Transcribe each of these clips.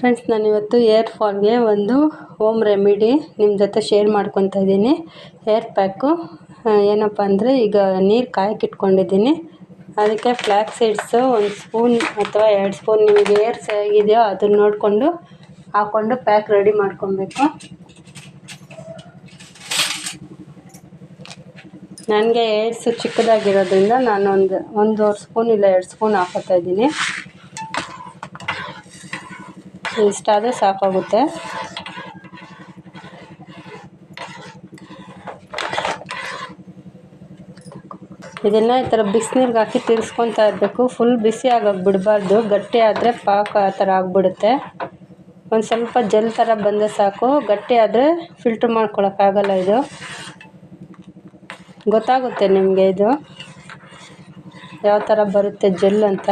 Friends ನಾನು ಇವತ್ತು air ಫಾಲ್ಗೆ ಒಂದು ಹೋಮ್ ರೆಮಿಡಿ ನಿಮ್ಮ ಜೊತೆ ಶೇರ್ ಮಾಡ್ಕೊತಾ ಇದ್ದೀನಿ. ಏರ್ ಪ್ಯಾಕು ಏನಪ್ಪ ಅಂದರೆ ಈಗ ನೀರು ಕಾಯಕ್ಕೆ ಇಟ್ಕೊಂಡಿದ್ದೀನಿ. ಅದಕ್ಕೆ ಫ್ಲ್ಯಾಕ್ ಸೀಡ್ಸು ಒಂದು ಸ್ಪೂನ್ ಅಥವಾ ಎರಡು ಸ್ಪೂನ್ ನಿಮಗೆ ಏರ್ ಹೇಗಿದೆಯೋ ಅದನ್ನ ನೋಡಿಕೊಂಡು ಹಾಕ್ಕೊಂಡು ಪ್ಯಾಕ್ ರೆಡಿ ಮಾಡ್ಕೊಬೇಕು. ನನಗೆ ಏರ್ಸು ಚಿಕ್ಕದಾಗಿರೋದ್ರಿಂದ ನಾನು ಒಂದು ಒಂದೂವರೆ ಸ್ಪೂನ್ ಇಲ್ಲ ಎರಡು ಸ್ಪೂನ್ ಹಾಕೋತಾ ಇದ್ದೀನಿ. ಇಷ್ಟಾದರೆ ಸಾಕಾಗುತ್ತೆ. ಇದನ್ನು ಈ ಥರ ಬಿಸಿನೀರಿಗೆ ಹಾಕಿ ತಿರ್ಸ್ಕೊತಾ ಇರಬೇಕು. ಫುಲ್ ಬಿಸಿ ಆಗೋಕೆ ಬಿಡಬಾರ್ದು. ಗಟ್ಟಿ ಆದರೆ ಪಾಕ ಆ ಥರ ಆಗಿಬಿಡುತ್ತೆ. ಒಂದು ಸ್ವಲ್ಪ ಜೆಲ್ ಥರ ಬಂದರೆ ಸಾಕು. ಗಟ್ಟಿ ಆದರೆ ಫಿಲ್ಟ್ರ್ ಮಾಡ್ಕೊಳಕ್ಕಾಗಲ್ಲ ಇದು. ಗೊತ್ತಾಗುತ್ತೆ ನಿಮಗೆ ಇದು? ಯಾವ ಥರ ಬರುತ್ತೆ ಜೆಲ್ ಅಂತ?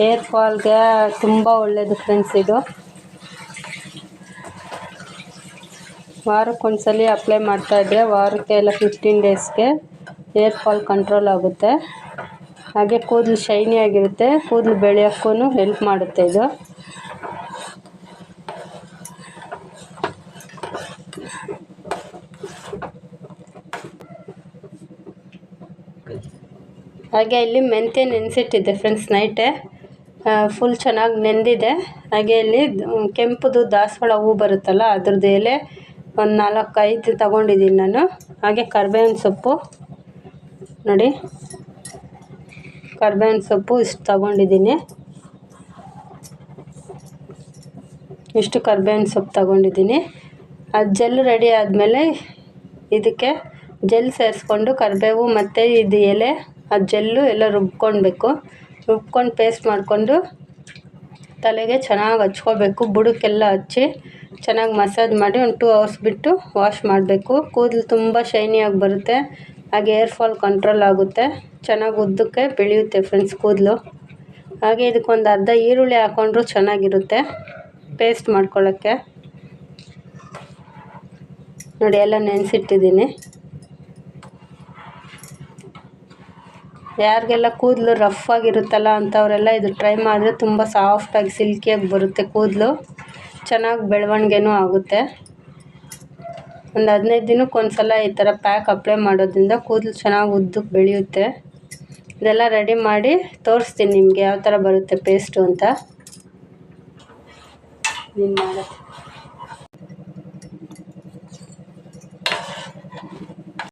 ಹೇರ್ ಫಾಲ್ಗೆ ತುಂಬ ಒಳ್ಳೆಯದು ಫ್ರೆಂಡ್ಸ್ ಇದು. ವಾರಕ್ಕೊಂದ್ಸಲಿ ಅಪ್ಲೈ ಮಾಡ್ತಾಯಿದ್ರೆ ವಾರಕ್ಕೆ ಎಲ್ಲ ಫಿಫ್ಟೀನ್ ಡೇಸ್ಗೆ ಹೇರ್ ಫಾಲ್ ಕಂಟ್ರೋಲ್ ಆಗುತ್ತೆ. ಹಾಗೆ ಕೂದಲು ಶೈನಿ ಆಗಿರುತ್ತೆ, ಕೂದಲು ಬೆಳೆಯೋಕ್ಕೂ ಹೆಲ್ಪ್ ಮಾಡುತ್ತೆ ಇದು. ಹಾಗೆ ಇಲ್ಲಿ ಮೆಂತ್ಯ ನೆನೆಸಿಟ್ಟಿದ್ದೆ ಫ್ರೆಂಡ್ಸ್ ನೈಟೇ ಫುಲ್ ಚೆನ್ನಾಗಿ ನೆಂದಿದೆ. ಹಾಗೆ ಇಲ್ಲಿ ಕೆಂಪುದು ದಾಸವಾಳ ಹೂ ಬರುತ್ತಲ್ಲ, ಅದ್ರದ್ದು ಎಲೆ ಒಂದು ನಾಲ್ಕು ಐದು ತಗೊಂಡಿದ್ದೀನಿ ನಾನು. ಹಾಗೆ ಕರ್ಬೇವಿನ ಸೊಪ್ಪು. ನೋಡಿ. ಕರ್ಬೇವಿನ ಸೊಪ್ಪು ಇಷ್ಟು ತಗೊಂಡಿದ್ದೀನಿ ಇಷ್ಟು ಕರ್ಬೇವಿನ ಸೊಪ್ಪು ತಗೊಂಡಿದ್ದೀನಿ ಅದು ಜೆಲ್ ರೆಡಿ ಆದಮೇಲೆ ಇದಕ್ಕೆ ಜೆಲ್ ಸೇರಿಸ್ಕೊಂಡು ಕರಿಬೇವು ಮತ್ತು ಇದು ಎಲೆ ಆ ಜೆಲ್ಲು ಎಲ್ಲ ರುಬ್ಕೊಳ್ಬೇಕು ರುಬ್ಕೊಂಡು ಪೇಸ್ಟ್ ಮಾಡಿಕೊಂಡು ತಲೆಗೆ ಚೆನ್ನಾಗಿ ಹಚ್ಕೋಬೇಕು. ಬುಡಕ್ಕೆಲ್ಲ ಹಚ್ಚಿ ಚೆನ್ನಾಗಿ ಮಸಾಜ್ ಮಾಡಿ ಒಂದು ಟೂ ಅವರ್ಸ್ ಬಿಟ್ಟು ವಾಶ್ ಮಾಡಬೇಕು. ಕೂದಲು ತುಂಬ ಶೈನಿಯಾಗಿ ಬರುತ್ತೆ. ಹಾಗೆ ಏರ್ ಫಾಲ್ ಕಂಟ್ರೋಲ್ ಆಗುತ್ತೆ. ಚೆನ್ನಾಗಿ ಉದ್ದಕ್ಕೆ ಬೆಳೆಯುತ್ತೆ ಫ್ರೆಂಡ್ಸ್ ಕೂದಲು. ಹಾಗೆ ಇದಕ್ಕೊಂದು ಅರ್ಧ ಈರುಳ್ಳಿ ಹಾಕ್ಕೊಂಡ್ರೂ ಚೆನ್ನಾಗಿರುತ್ತೆ ಪೇಸ್ಟ್ ಮಾಡ್ಕೊಳ್ಳೋಕ್ಕೆ. ನೋಡಿ, ಎಲ್ಲ ನೆನೆಸಿಟ್ಟಿದ್ದೀನಿ. ಯಾರಿಗೆಲ್ಲ ಕೂದಲು ರಫ್ ಆಗಿರುತ್ತಲ್ಲ ಅಂಥವರೆಲ್ಲ ಇದು ಟ್ರೈ ಮಾಡಿದ್ರೆ ತುಂಬ ಸಾಫ್ಟಾಗಿ ಸಿಲ್ಕಿಯಾಗಿ ಬರುತ್ತೆ ಕೂದಲು. ಚೆನ್ನಾಗಿ ಬೆಳವಣಿಗೆನೂ ಆಗುತ್ತೆ. ಒಂದು ಹದಿನೈದು ದಿನಕ್ಕೆ ಒಂದು ಸಲ ಈ ಥರ ಪ್ಯಾಕ್ ಅಪ್ಲೈ ಮಾಡೋದ್ರಿಂದ ಕೂದಲು ಚೆನ್ನಾಗಿ ಉದ್ದಕ್ಕೆ ಬೆಳೆಯುತ್ತೆ. ಇದೆಲ್ಲ ರೆಡಿ ಮಾಡಿ ತೋರಿಸ್ತೀನಿ ನಿಮಗೆ ಯಾವ ಥರ ಬರುತ್ತೆ ಪೇಸ್ಟು ಅಂತ. ನೀನು